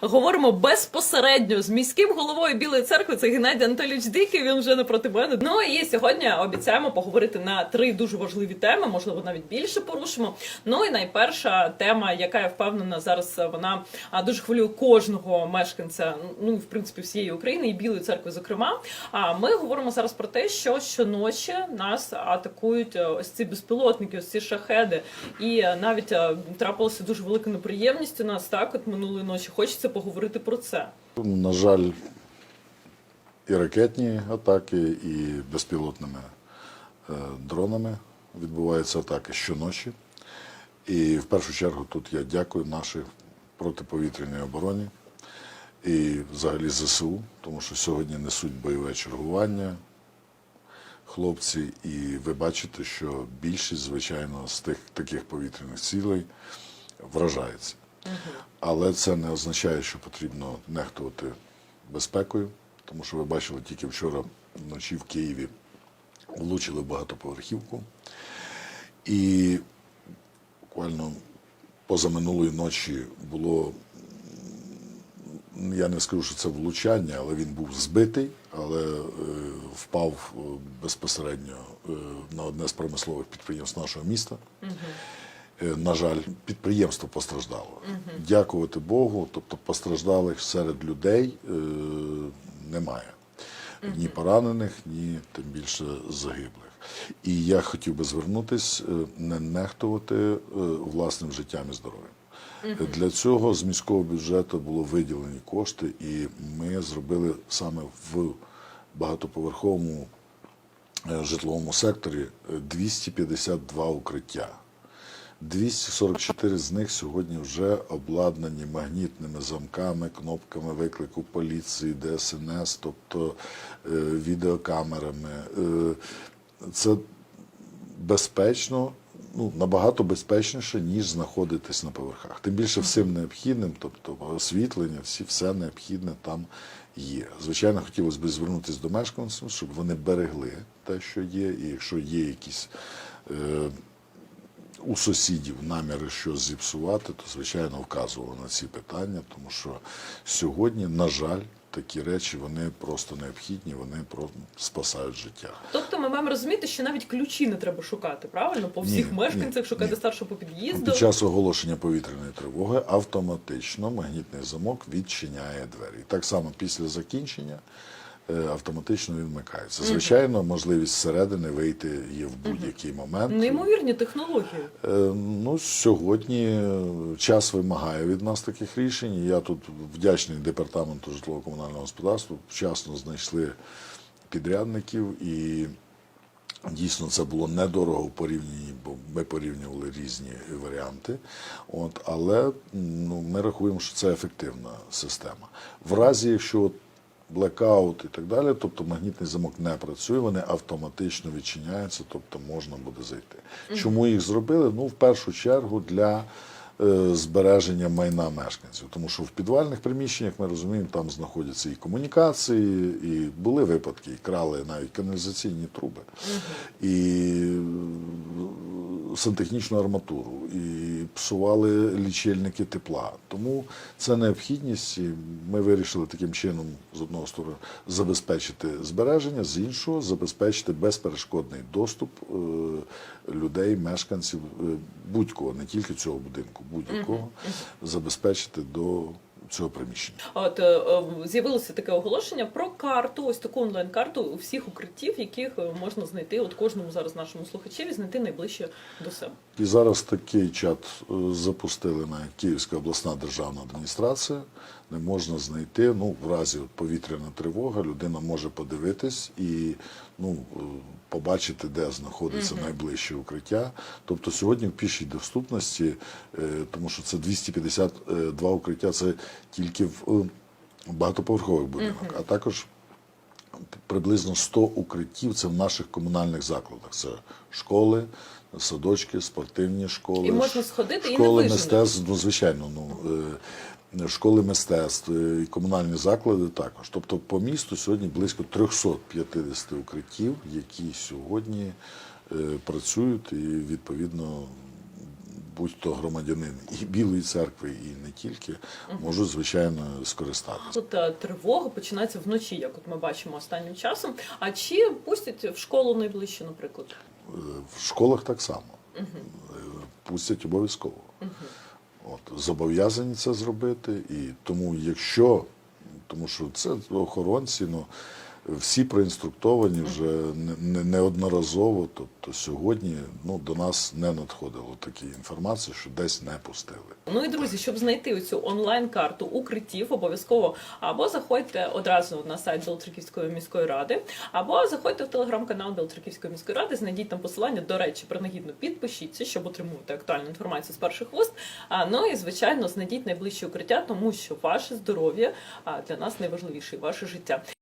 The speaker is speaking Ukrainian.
Говоримо безпосередньо з міським головою Білої церкви. Це Геннадій Анатолійович Дикий. Він вже напроти мене. Ну і сьогодні обіцяємо поговорити на три дуже важливі теми. Можливо, навіть більше порушимо. Ну і найперша тема, яка я впевнена зараз вона дуже хвилює кожного мешканця, ну в принципі всієї України і Білої церкви, зокрема. А ми говоримо зараз про те, що щоночі нас атакують е, ось ці безпілотники, ось ці шахеди. І е, навіть е, трапилася дуже велика неприємність у нас. Так, от минулої ночі. Хочеться поговорити про це. На жаль, і ракетні атаки, і безпілотними е, дронами відбуваються атаки щоночі. І в першу чергу тут я дякую нашій протиповітряній обороні і взагалі ЗСУ, тому що сьогодні несуть бойове чергування хлопці, і ви бачите, що більшість, звичайно, з тих таких повітряних цілей вражається. Але це не означає, що потрібно нехтувати безпекою, тому що ви бачили тільки вчора вночі в Києві влучили багатоповерхівку. І буквально позаминулої ночі було, я не скажу, що це влучання, але він був збитий, але е, впав е, безпосередньо е, на одне з промислових підприємств нашого міста. Е, На жаль, підприємство постраждало. Дякувати Богу, тобто постраждалих серед людей е, немає. Ні поранених, ні тим більше загиблих. І я хотів би звернутися, не нехтувати е, власним життям і здоров'ям. Е, Для цього з міського бюджету було виділені кошти, і ми зробили саме в багатоповерховому е, житловому секторі е, 252 укриття. 244 з них сьогодні вже обладнані магнітними замками, кнопками виклику поліції, ДСНС, тобто е, відеокамерами. Е, Це безпечно, ну, набагато безпечніше, ніж знаходитись на поверхах. Тим більше всім необхідним, тобто освітлення, всі, все необхідне там є. Звичайно, хотілося б звернутися до мешканців, щоб вони берегли те, що є, і якщо є якісь. Е, у сусідів наміри щось зіпсувати, то звичайно вказували на ці питання, тому що сьогодні, на жаль, такі речі вони просто необхідні, вони про спасають життя. Тобто, ми маємо розуміти, що навіть ключі не треба шукати, правильно? По всіх ні, мешканцях шукати ні. старшого по під'їзду. Під час оголошення повітряної тривоги автоматично магнітний замок відчиняє двері. І так само після закінчення автоматично він вмикається. Звичайно, можливість зсередини вийти є в будь-який момент. Неймовірні технології. Е, Ну, сьогодні е, час вимагає від нас таких рішень. Я тут вдячний департаменту житлово-комунального господарства. Вчасно знайшли підрядників і дійсно це було недорого в порівнянні, бо ми порівнювали різні варіанти. От, але ну, ми рахуємо, що це ефективна система. В разі, якщо блекаут і так далі, тобто магнітний замок не працює, вони автоматично відчиняються, тобто можна буде зайти. Чому їх зробили? Ну, в першу чергу для е, збереження майна мешканців, тому що в підвальних приміщеннях ми розуміємо, там знаходяться і комунікації, і були випадки, і крали навіть каналізаційні труби, і сантехнічну арматуру, і псували лічильники тепла. Тому це необхідність, і ми вирішили таким чином з одного сторони забезпечити збереження, з іншого забезпечити безперешкодний доступ е, людей, мешканців е, будь-кого, не тільки цього будинку, будь-якого забезпечити до цього приміщення. От е, е, з'явилося таке оголошення про карту, ось таку онлайн-карту всіх укриттів, яких е, можна знайти, от кожному зараз нашому слухачеві знайти найближче до себе. І зараз такий чат запустили на Київська обласна державна адміністрація, де можна знайти, ну, в разі от повітряна тривога, людина може подивитись і ну, е, побачити, де знаходиться найближче укриття. Тобто сьогодні в пішій доступності, е, тому що це 252 укриття, це тільки в е, багатоповерхових будинках, а також приблизно 100 укриттів це в наших комунальних закладах. Це школи, садочки, спортивні школи. І можна сходити і не школи мистецтв, ну звичайно, ну е, школи мистецтв е, і комунальні заклади також. Тобто по місту сьогодні близько 350 укриттів, які сьогодні е, працюють і відповідно будь-то громадянин і Білої церкви, і не тільки, можуть, звичайно, скористатися. Тут е, тривога починається вночі, як от ми бачимо останнім часом. А чи пустять в школу найближче, наприклад? В школах так само. Е, Пустять обов'язково. От, зобов'язані це зробити. І тому, якщо, тому що це охоронці, ну, всі проінструктовані вже не- не- неодноразово. Тобто сьогодні ну, до нас не надходило такі інформації, що десь не пустили. Ну і друзі, щоб знайти оцю онлайн-карту укриттів, обов'язково або заходьте одразу на сайт Білоцерківської міської ради, або заходьте в телеграм-канал Білоцерківської міської ради, знайдіть там посилання. До речі, принагідно підпишіться, щоб отримувати актуальну інформацію з перших вуст. А ну і звичайно знайдіть найближче укриття, тому що ваше здоров'я для нас найважливіше, і ваше життя.